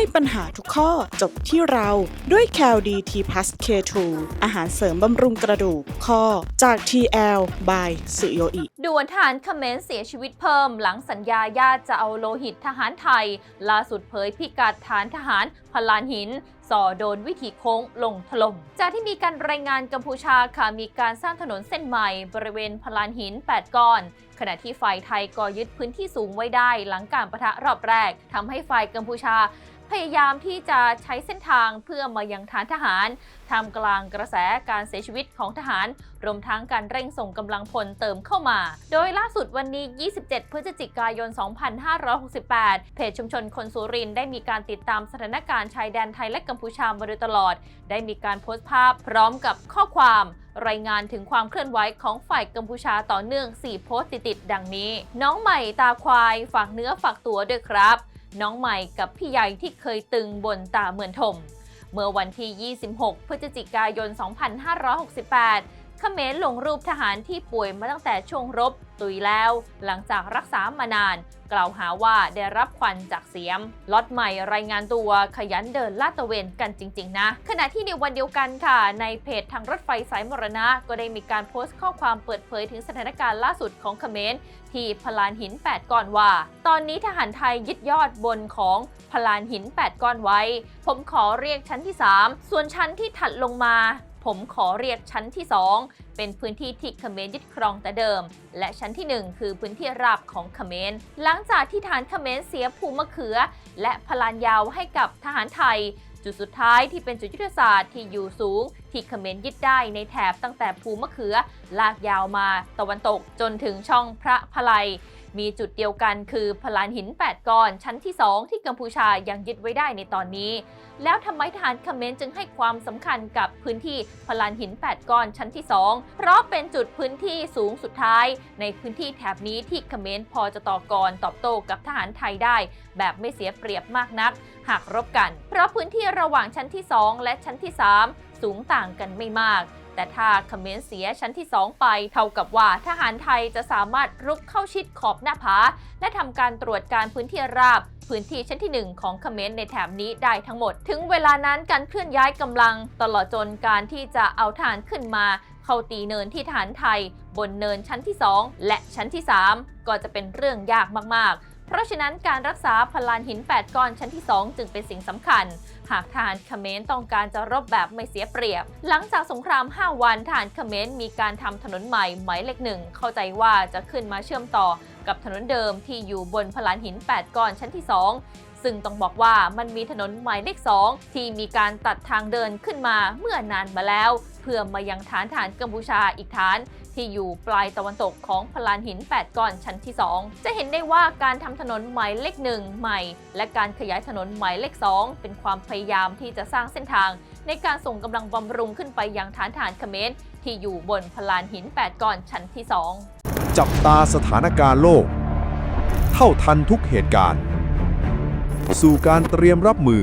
ให้ปัญหาทุกข้อจบที่เราด้วย c a l d t p l u s K2 อาหารเสริมบำรุงกระดูกข้อจาก TL by สุโยอิด่วนทหารเขมรเสียชีวิตเพิ่ม หลังสัญญาญาติจะเอาโลหิตทหารไทย ล่าสุดเผยพิกัดฐานทหารพลานหิน ส่อโดนวิถีโค้งลงถล่ม จากที่มีการรายงานกัมพูชาค่ะมีการสร้างถนนเส้นใหม่ บริเวณพลานหิน 8 ก้อน ขณะที่ฝ่ายไทยก็ยึดพื้นที่สูงไว้ได้หลังการประทะรอบแรกทำให้ฝ่ายกัมพูชา พยายามที่จะใช้เส้นทางเพื่อมายังฐานทหาร ทำกลางกระแสการเสียชีวิตของทหาร รวมทั้งการเร่งส่งกำลังพลเติมเข้ามา โดยล่าสุดวันนี้ 27 พฤศจิกายน 2568 เพจชุมชนคนสุรินได้มีการติดตามสถานการณ์ชายแดนไทยและกัมพูชามาโดยตลอด ได้มีการโพสต์ภาพพร้อมกับข้อความรายงานถึงความเคลื่อนไหวของฝ่ายกัมพูชาต่อเนื่อง 4 โพสต์ติดๆดังนี้ น้องใหม่ตาควายฝากเนื้อฝากตัวด้วยครับ น้องใหม่กับพี่ใหญ่ที่เคยตึงบนตาเหมือนถม เมื่อวันที่ 26 พฤศจิกายน 2568 เขมรลงรูปทหารที่ป่วยมาตั้งแต่ช่วงรบ ตุยแล้ว หลังจากรักษามานาน กล่าวหาว่าได้รับควันจากเสียมล็อตใหม่รายงานตัวขยันเดินลาดตระเวนกันจริง ๆ นะ ขณะที่ในวันเดียวกันค่ะ ในเพจทางรถไฟสายมรณะ ก็ได้มีการโพสต์ข้อความเปิดเผยถึงสถานการณ์ล่าสุดของเขมรที่พลานหิน 8 ก้อนว่า ตอนนี้ทหารไทยยึดยอดบนของพลานหิน 8 ก้อนไว้ ผมขอเรียกชั้นที่ 3 ส่วนชั้นที่ถัดลงมา ผมขอเรียกชั้นที่ 2 เป็นพื้นที่ที่เขมรยึดครองแต่เดิม และชั้นที่ 1 คือพื้นที่ราบของเขมรหลังจากที่ฐานเขมรเสียภูมะเขือ และพลานยาวให้กับทหารไทย จุดสุดท้ายที่เป็นจุดยุทธศาสตร์ที่อยู่สูง ที่เขมรยึดได้ในแถบตั้งแต่ภูมะเขือ ลากยาวมาตะวันตกจนถึงช่องพระพลาย มีจุดเดียวกันคือพลานหิน 8ก้อน ชั้นที่ 2 ที่กัมพูชายังยึดไว้ได้ในตอนนี้ แล้วทำไมทหารเขมรจึงให้ความสำคัญกับพื้นที่พลานหิน 8 ก้อนชั้นที่ 2 เพราะเป็นจุดพื้นที่สูงสุดท้าย ในพื้นที่แถบนี้ที่เขมรพอจะต่อกรตอบโต้กับทหารไทยได้ แบบไม่เสียเปรียบมากนัก หากรบกัน เพราะพื้นที่ระหว่างชั้นที่ 2 และชั้นที่ 3 สูงต่างกันไม่มาก แต่ถ้าเขมรเสียชั้นที่ 2 ไป เท่ากับว่าทหารไทยจะสามารถรุกเข้าชิดขอบหน้าผา และทำการตรวจการพื้นที่ราบ พื้นที่ชั้นที่ 1 ของเขมรในแถบนี้ได้ทั้งหมด ถึงเวลานั้นการเคลื่อนย้ายกำลัง ตลอดจนการที่จะเอาทหารขึ้นมาเข้าตีเนินที่ฐานไทย บนเนินชั้นที่ 2 และชั้นที่ 3 ก็จะเป็นเรื่องยากมากๆ เพราะฉะนั้นการรักษาพลานหิน 8 ก้อนชั้นที่ 2 จึงเป็นสิ่งสำคัญ หากทหารเขมรต้องการจะรบแบบไม่เสียเปรียบ หลังจากสงคราม 5 วันทหารเขมรมีการทำถนนใหม่หมายเลขหนึ่งเข้าใจว่าจะขึ้นมาเชื่อมต่อกับถนนเดิมที่อยู่บนพลานหิน 8 ก้อนชั้นที่ 2ซึ่งต้องบอกว่ามันมีถนนหมายเลข 2 ที่มีการตัดทางเดินขึ้นมาเมื่อนานมาแล้ว เพื่อมายังฐานฐานกัมพูชาอีกฐาน ที่อยู่ปลายตะวันตกของพลานหิน 8 ก้อนชั้นที่ 2 จะเห็นได้ว่าการทำถนนหมายเลขหนึ่งใหม่ และการขยายถนนหมายเลข 2 เป็นความพยายามที่จะสร้างเส้นทาง ในการส่งกำลังบำรุงขึ้นไปยังฐานฐานเขมรที่อยู่บนพลานหิน 8 ก้อนชั้นที่ 2 จับตาสถานการณ์โลก เท่าทันทุกเหตุการณ์ สู่การเตรียมรับมือ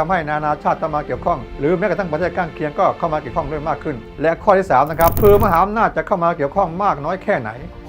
ทำให้นานาชาติเข้ามาเกี่ยวข้อง หรือแม้กระทั่งประเทศข้างเคียงก็เข้ามาเกี่ยวข้องด้วยมากขึ้น และข้อที่สามนะครับคือมหาอำนาจจะเข้ามาเกี่ยวข้องมากน้อยแค่ไหน